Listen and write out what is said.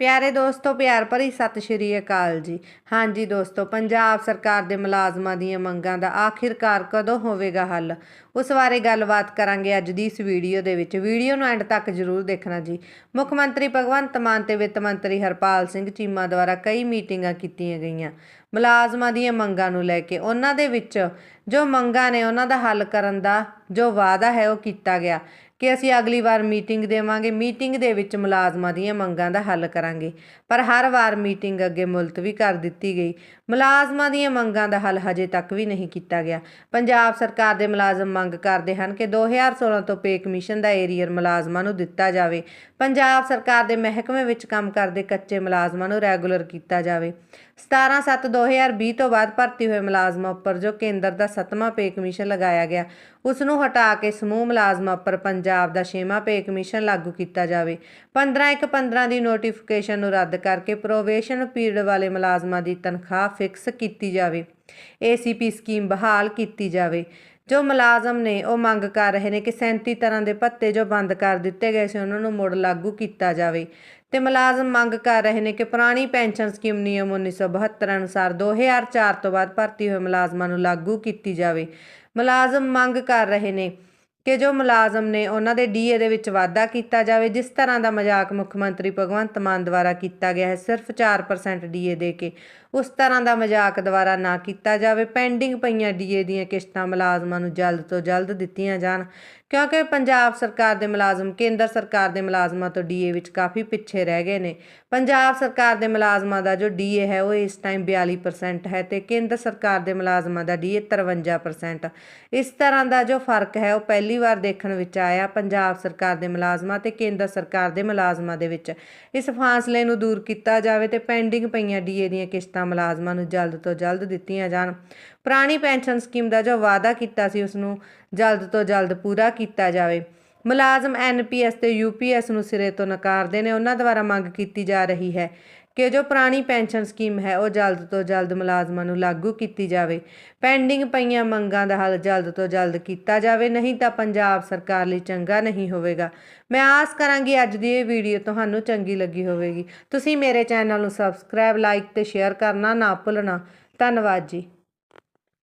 ਪਿਆਰੇ ਦੋਸਤੋ, ਪਿਆਰ ਭਰੀ ਸਤਿ ਸ਼੍ਰੀ ਅਕਾਲ ਜੀ। ਹਾਂਜੀ ਦੋਸਤੋ, ਪੰਜਾਬ ਸਰਕਾਰ ਦੇ ਮੁਲਾਜ਼ਮਾਂ ਦੀਆਂ ਮੰਗਾਂ ਦਾ ਆਖਿਰਕਾਰ ਕਦੋਂ ਹੋਵੇਗਾ ਹੱਲ? ਉਸ ਬਾਰੇ ਗੱਲਬਾਤ ਕਰਾਂਗੇ ਅੱਜ ਦੀ ਇਸ ਵੀਡੀਓ ਦੇ ਵਿੱਚ। ਵੀਡੀਓ ਨੂੰ ਐਂਡ ਤੱਕ ਜ਼ਰੂਰ ਦੇਖਣਾ ਜੀ। ਮੁੱਖ ਮੰਤਰੀ ਭਗਵੰਤ ਮਾਨ ਤੇ ਵਿੱਤ ਮੰਤਰੀ ਹਰਪਾਲ ਸਿੰਘ ਚੀਮਾ ਦੁਆਰਾ ਕਈ ਮੀਟਿੰਗਾਂ ਕੀਤੀਆਂ ਗਈਆਂ। ਮੁਲਾਜ਼ਮਾਂ ਦੀਆਂ ਮੰਗਾਂ ਨੂੰ ਲੈ ਕੇ ਉਹਨਾਂ ਦੇ ਵਿੱਚ ਜੋ ਮੰਗਾਂ ਨੇ, ਉਹਨਾਂ ਦਾ ਹੱਲ ਕਰਨ ਦਾ ਜੋ ਵਾਅਦਾ ਹੈ, ਉਹ ਕੀਤਾ ਗਿਆ। ਕਿ ਅਸੀਂ ਅਗਲੀ ਵਾਰ ਮੀਟਿੰਗ ਦੇਵਾਂਗੇ। ਮੀਟਿੰਗ ਦੇ ਵਿੱਚ ਮੁਲਾਜ਼ਮਾਂ ਦੀਆਂ ਮੰਗਾਂ ਦਾ ਹੱਲ ਕਰਾਂਗੇ। ਪਰ ਹਰ ਵਾਰ ਮੀਟਿੰਗ ਅੱਗੇ ਮੁਲਤਵੀ ਕਰ ਦਿੱਤੀ ਗਈ। ਮੁਲਾਜ਼ਮਾਂ ਦੀਆਂ ਮੰਗਾਂ ਦਾ ਹੱਲ ਹਜੇ ਤੱਕ ਵੀ ਨਹੀਂ ਕੀਤਾ ਗਿਆ। ਪੰਜਾਬ ਸਰਕਾਰ ਦੇ ਮੁਲਾਜ਼ਮ ਮੰਗ ਕਰਦੇ ਹਨ ਕਿ 2016 ਤੋਂ ਪੇ ਕਮਿਸ਼ਨ ਦਾ ਏਰੀਅਰ ਮੁਲਾਜ਼ਮਾਂ ਨੂੰ ਦਿੱਤਾ ਜਾਵੇ। ਪੰਜਾਬ ਸਰਕਾਰ ਦੇ ਮਹਿਕਮੇ ਵਿੱਚ ਕੰਮ ਕਰਦੇ ਕੱਚੇ ਮੁਲਾਜ਼ਮਾਂ ਨੂੰ ਰੈਗੂਲਰ ਕੀਤਾ ਜਾਵੇ। 17/7/2020 ਤੋਂ ਬਾਅਦ ਭਰਤੀ ਹੋਏ ਮੁਲਾਜ਼ਮਾਂ ਉੱਪਰ ਜੋ ਕੇਂਦਰ ਦਾ ਸੱਤਵਾਂ ਪੇ ਕਮਿਸ਼ਨ ਲਗਾਇਆ ਗਿਆ ਉਸ ਨੂੰ ਹਟਾ ਕੇ ਸਮੂਹ ਮੁਲਾਜ਼ਮਾਂ ਉੱਪਰ ਪੰਜਾਬ ਪੰਜਾਬ ਦਾ ਛੇਵਾਂ ਪੇ ਕਮਿਸ਼ਨ ਲਾਗੂ ਕੀਤਾ ਜਾਵੇ। 15/1/15 ਦੀ ਨੋਟੀਫਿਕੇਸ਼ਨ ਨੂੰ ਰੱਦ ਕਰਕੇ ਪ੍ਰੋਵੇਸ਼ਨ ਪੀਰੀਅਡ ਵਾਲੇ ਮੁਲਾਜ਼ਮਾਂ ਦੀ ਤਨਖਾਹ ਫਿਕਸ ਕੀਤੀ ਜਾਵੇ। ਏਸੀਪੀ ਸਕੀਮ ਬਹਾਲ ਕੀਤੀ ਜਾਵੇ। ਜੋ ਮੁਲਾਜ਼ਮ ਨੇ ਉਹ ਮੰਗ ਕਰ ਰਹੇ ਨੇ ਕਿ 37 ਤਰ੍ਹਾਂ ਦੇ ਭੱਤੇ ਜੋ ਬੰਦ ਕਰ ਦਿੱਤੇ ਗਏ ਸੀ, ਉਹਨਾਂ ਨੂੰ ਮੁੜ ਲਾਗੂ ਕੀਤਾ ਜਾਵੇ। ਤੇ ਮੁਲਾਜ਼ਮ ਮੰਗ ਕਰ ਰਹੇ ਨੇ ਕਿ ਪੁਰਾਣੀ ਪੈਨਸ਼ਨ ਸਕੀਮ ਨਿਯਮ 1972 ਅਨੁਸਾਰ 2004 ਤੋਂ ਬਾਅਦ ਭਰਤੀ ਹੋਏ ਮੁਲਾਜ਼ਮਾਂ ਨੂੰ ਲਾਗੂ ਕੀਤੀ ਜਾਵੇ। ਮੁਲਾਜ਼ਮ ਮੰਗ ਕਰ ਰਹੇ ਨੇ ਕਿ ਜੋ ਮੁਲਾਜ਼ਮ ਨੇ ਉਹਨਾਂ ਦੇ ਡੀਏ ਦੇ ਵਿੱਚ ਵਾਧਾ ਕੀਤਾ ਜਾਵੇ, ਜਿਸ ਤਰ੍ਹਾਂ ਦਾ ਮਜ਼ਾਕ ਮੁੱਖ ਮੰਤਰੀ ਭਗਵੰਤ ਮਾਨ ਦੁਆਰਾ ਕੀਤਾ ਗਿਆ ਹੈ, ਸਿਰਫ 4% ਡੀਏ ਦੇ ਕੇ, ਉਸ ਤਰ੍ਹਾਂ ਦਾ ਮਜ਼ਾਕ ਦੁਆਰਾ ਨਾ ਕੀਤਾ ਜਾਵੇ, ਪੈਂਡਿੰਗ ਪਈਆਂ ਡੀਏ ਦੀਆਂ ਕਿਸ਼ਤਾਂ ਮੁਲਾਜ਼ਮਾਂ ਨੂੰ ਜਲਦ ਤੋਂ ਜਲਦ ਦਿੱਤੀਆਂ ਜਾਣ, ਕਿਉਂਕਿ ਪੰਜਾਬ ਸਰਕਾਰ ਦੇ ਮੁਲਾਜ਼ਮ, ਕੇਂਦਰ ਸਰਕਾਰ ਦੇ ਮੁਲਾਜ਼ਮਾਂ ਤੋਂ ਡੀਏ ਵਿੱਚ ਕਾਫੀ ਪਿੱਛੇ ਰਹਿ ਗਏ ਨੇ। ਪੰਜਾਬ ਸਰਕਾਰ ਦੇ ਮੁਲਾਜ਼ਮਾਂ ਦਾ ਜੋ ਡੀਏ ਹੈ, ਉਹ ਇਸ ਟਾਈਮ 42% ਹੈ ਤੇ ਕੇਂਦਰ ਸਰਕਾਰ ਦੇ ਮੁਲਾਜ਼ਮਾਂ ਦਾ ਡੀਏ 53% ਇਸ ਤਰ੍ਹਾਂ ਦਾ ਜੋ ਫ਼ਰਕ ਹੈ, ਉਹ ਪਹਿਲੀ ਪਹਿਲੀ ਵਾਰ ਦੇਖਣ ਵਿੱਚ ਆਇਆ ਪੰਜਾਬ ਸਰਕਾਰ ਦੇ ਮੁਲਾਜ਼ਮਾਂ ਤੇ ਕੇਂਦਰ ਸਰਕਾਰ ਦੇ ਮੁਲਾਜ਼ਮਾਂ ਦੇ ਵਿੱਚ। ਇਸ ਫਾਸਲੇ ਨੂੰ ਦੂਰ ਕੀਤਾ ਜਾਵੇ ਤੇ ਪੈਂਡਿੰਗ ਪਈਆਂ ਡੀਏ ਦੀਆਂ ਕਿਸ਼ਤਾਂ ਮੁਲਾਜ਼ਮਾਂ ਨੂੰ ਜਲਦ ਤੋਂ ਜਲਦ ਦਿੱਤੀਆਂ ਜਾਣ। ਪੁਰਾਣੀ ਪੈਨਸ਼ਨ ਸਕੀਮ ਦਾ ਜੋ ਵਾਅਦਾ ਕੀਤਾ ਸੀ, ਉਸ ਨੂੰ ਜਲਦ ਤੋਂ ਜਲਦ ਪੂਰਾ ਕੀਤਾ ਜਾਵੇ। ਮੁਲਾਜ਼ਮ ਐਨਪੀਐਸ ਤੇ ਯੂਪੀਐਸ ਨੂੰ ਸਿਰੇ ਤੋਂ ਨਕਾਰਦੇ ਨੇ, ਉਹਨਾਂ ਦੁਆਰਾ ਮੰਗ ਕੀਤੀ ਜਾ ਰਹੀ ਹੈ ਕਿ ਜੋ ਪੁਰਾਣੀ ਪੈਨਸ਼ਨ ਸਕੀਮ ਹੈ, ਉਹ ਜਲਦ ਤੋਂ ਜਲਦ ਮੁਲਾਜ਼ਮਾਂ ਨੂੰ ਲਾਗੂ ਕੀਤੀ ਜਾਵੇ। ਪੈਂਡਿੰਗ ਪਈਆਂ ਮੰਗਾਂ ਦਾ ਹੱਲ ਜਲਦ ਤੋਂ ਜਲਦ ਕੀਤਾ ਜਾਵੇ, ਨਹੀਂ ਤਾਂ ਪੰਜਾਬ ਸਰਕਾਰ ਲਈ ਚੰਗਾ ਨਹੀਂ ਹੋਵੇਗਾ। ਮੈਂ ਆਸ ਕਰਾਂਗੀ ਅੱਜ ਦੀ ਇਹ ਵੀਡੀਓ ਤੁਹਾਨੂੰ ਚੰਗੀ ਲੱਗੀ ਹੋਵੇਗੀ। ਤੁਸੀਂ ਮੇਰੇ ਚੈਨਲ ਨੂੰ ਸਬਸਕ੍ਰਾਈਬ, ਲਾਈਕ ਤੇ ਸ਼ੇਅਰ ਕਰਨਾ ਨਾ ਭੁੱਲਣਾ। ਧੰਨਵਾਦ ਜੀ।